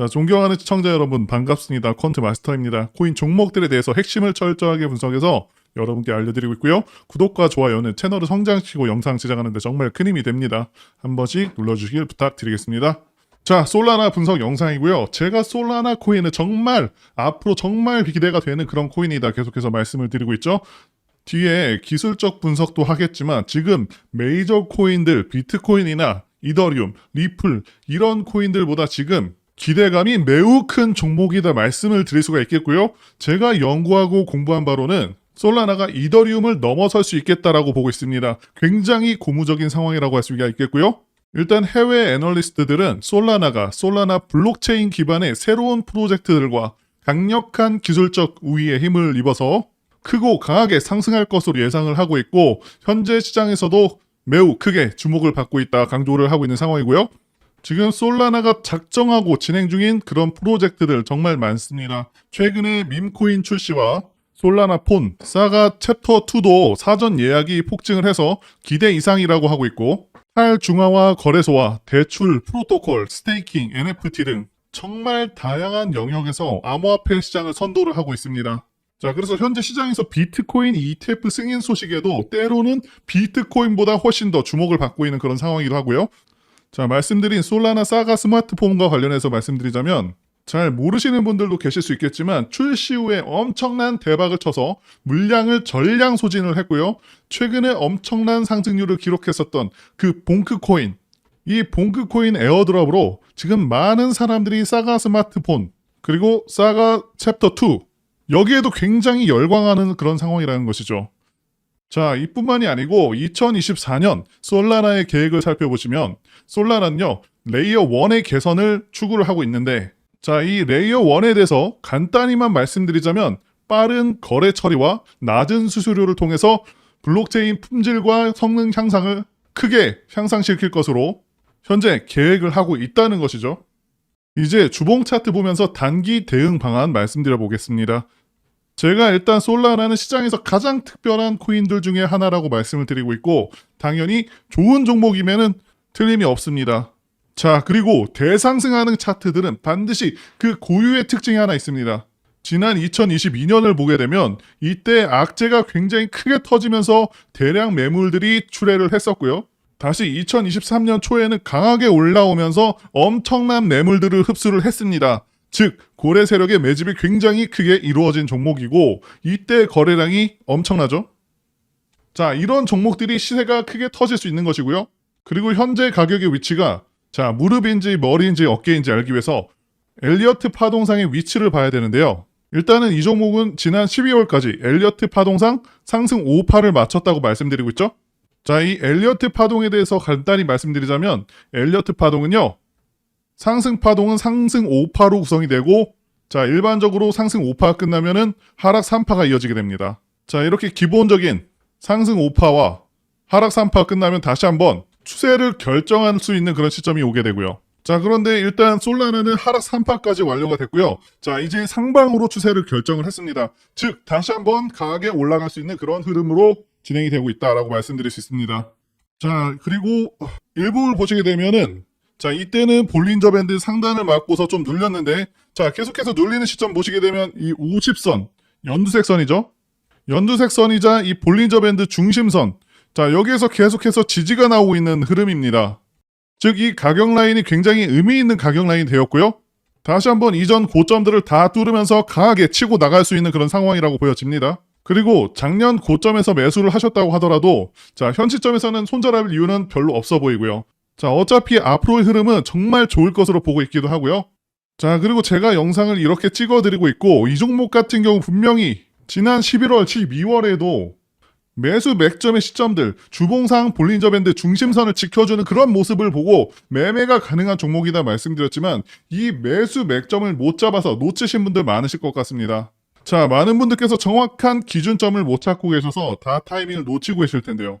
자, 존경하는 시청자 여러분 반갑습니다. 퀀트 마스터입니다. 코인 종목들에 대해서 핵심을 철저하게 분석해서 여러분께 알려드리고 있고요. 구독과 좋아요는 채널을 성장시키고 영상 제작하는 데 정말 큰 힘이 됩니다. 한 번씩 눌러주시길 부탁드리겠습니다. 자, 솔라나 분석 영상이고요. 제가 솔라나 코인은 정말 앞으로 정말 기대가 되는 그런 코인이다 계속해서 말씀을 드리고 있죠. 뒤에 기술적 분석도 하겠지만 지금 메이저 코인들 비트코인이나 이더리움, 리플 이런 코인들보다 지금 기대감이 매우 큰 종목이다 말씀을 드릴 수가 있겠고요. 제가 연구하고 공부한 바로는 솔라나가 이더리움을 넘어설 수 있겠다라고 보고 있습니다. 굉장히 고무적인 상황이라고 할 수가 있겠고요. 일단 해외 애널리스트들은 솔라나가 솔라나 블록체인 기반의 새로운 프로젝트들과 강력한 기술적 우위에 힘을 입어서 크고 강하게 상승할 것으로 예상을 하고 있고 현재 시장에서도 매우 크게 주목을 받고 있다 강조를 하고 있는 상황이고요. 지금 솔라나가 작정하고 진행 중인 그런 프로젝트들 정말 많습니다. 최근에 밈코인 출시와 솔라나 폰, 사가 챕터 2도 사전 예약이 폭증을 해서 기대 이상이라고 하고 있고 탈중앙화 거래소와 대출, 프로토콜, 스테이킹, NFT 등 정말 다양한 영역에서 암호화폐 시장을 선도를 하고 있습니다. 자, 그래서 현재 시장에서 비트코인 ETF 승인 소식에도 때로는 비트코인보다 훨씬 더 주목을 받고 있는 그런 상황이기도 하고요. 자, 말씀드린 솔라나 사가 스마트폰과 관련해서 말씀드리자면 잘 모르시는 분들도 계실 수 있겠지만 출시 후에 엄청난 대박을 쳐서 물량을 전량 소진을 했고요. 최근에 엄청난 상승률을 기록했었던 그 봉크코인 이 봉크코인 에어드랍으로 지금 많은 사람들이 사가 스마트폰 그리고 사가 챕터 2 여기에도 굉장히 열광하는 그런 상황이라는 것이죠. 자, 이뿐만이 아니고 2024년 솔라나의 계획을 살펴보시면 솔라나는요, 레이어 1의 개선을 추구를 하고 있는데 자, 이 레이어 1에 대해서 간단히만 말씀드리자면 빠른 거래 처리와 낮은 수수료를 통해서 블록체인 품질과 성능 향상을 크게 향상시킬 것으로 현재 계획을 하고 있다는 것이죠. 이제 주봉 차트 보면서 단기 대응 방안 말씀드려 보겠습니다. 제가 일단 솔라라는 시장에서 가장 특별한 코인들 중에 하나라고 말씀을 드리고 있고 당연히 좋은 종목이면은 틀림이 없습니다. 자, 그리고 대상승하는 차트들은 반드시 그 고유의 특징이 하나 있습니다. 지난 2022년을 보게 되면 이때 악재가 굉장히 크게 터지면서 대량 매물들이 출회를 했었고요. 다시 2023년 초에는 강하게 올라오면서 엄청난 매물들을 흡수를 했습니다. 즉, 고래 세력의 매집이 굉장히 크게 이루어진 종목이고 이때 거래량이 엄청나죠. 자, 이런 종목들이 시세가 크게 터질 수 있는 것이고요. 그리고 현재 가격의 위치가 자, 무릎인지 머리인지 어깨인지 알기 위해서 엘리어트 파동상의 위치를 봐야 되는데요. 일단은 이 종목은 지난 12월까지 엘리어트 파동상 상승 5파를 마쳤다고 말씀드리고 있죠. 자, 이 엘리어트 파동에 대해서 간단히 말씀드리자면 엘리어트 파동은요. 상승 파동은 상승 5파로 구성이 되고 자, 일반적으로 상승 5파 끝나면은 하락 3파가 이어지게 됩니다. 자, 이렇게 기본적인 상승 5파와 하락 3파 끝나면 다시 한번 추세를 결정할 수 있는 그런 시점이 오게 되고요. 자, 그런데 일단 솔라나는 하락 3파까지 완료가 됐고요. 자, 이제 상방으로 추세를 결정을 했습니다. 즉, 다시 한번 강하게 올라갈 수 있는 그런 흐름으로 진행이 되고 있다라고 말씀드릴 수 있습니다. 자, 그리고 일부를 보시게 되면은 자, 이때는 볼린저 밴드 상단을 맞고서 좀 눌렸는데 자, 계속해서 눌리는 시점 보시게 되면 이 50선, 연두색 선이죠. 연두색 선이자 이 볼린저 밴드 중심선 자, 여기에서 계속해서 지지가 나오고 있는 흐름입니다. 즉, 이 가격 라인이 굉장히 의미 있는 가격 라인이 되었고요. 다시 한번 이전 고점들을 다 뚫으면서 강하게 치고 나갈 수 있는 그런 상황이라고 보여집니다. 그리고 작년 고점에서 매수를 하셨다고 하더라도 자, 현 시점에서는 손절할 이유는 별로 없어 보이고요. 자, 어차피 앞으로의 흐름은 정말 좋을 것으로 보고 있기도 하고요. 자, 그리고 제가 영상을 이렇게 찍어드리고 있고 이 종목 같은 경우 분명히 지난 11월, 12월에도 매수 맥점의 시점들, 주봉상 볼린저 밴드 중심선을 지켜주는 그런 모습을 보고 매매가 가능한 종목이다 말씀드렸지만 이 매수 맥점을 못 잡아서 놓치신 분들 많으실 것 같습니다. 자, 많은 분들께서 정확한 기준점을 못 찾고 계셔서 다 타이밍을 놓치고 계실 텐데요.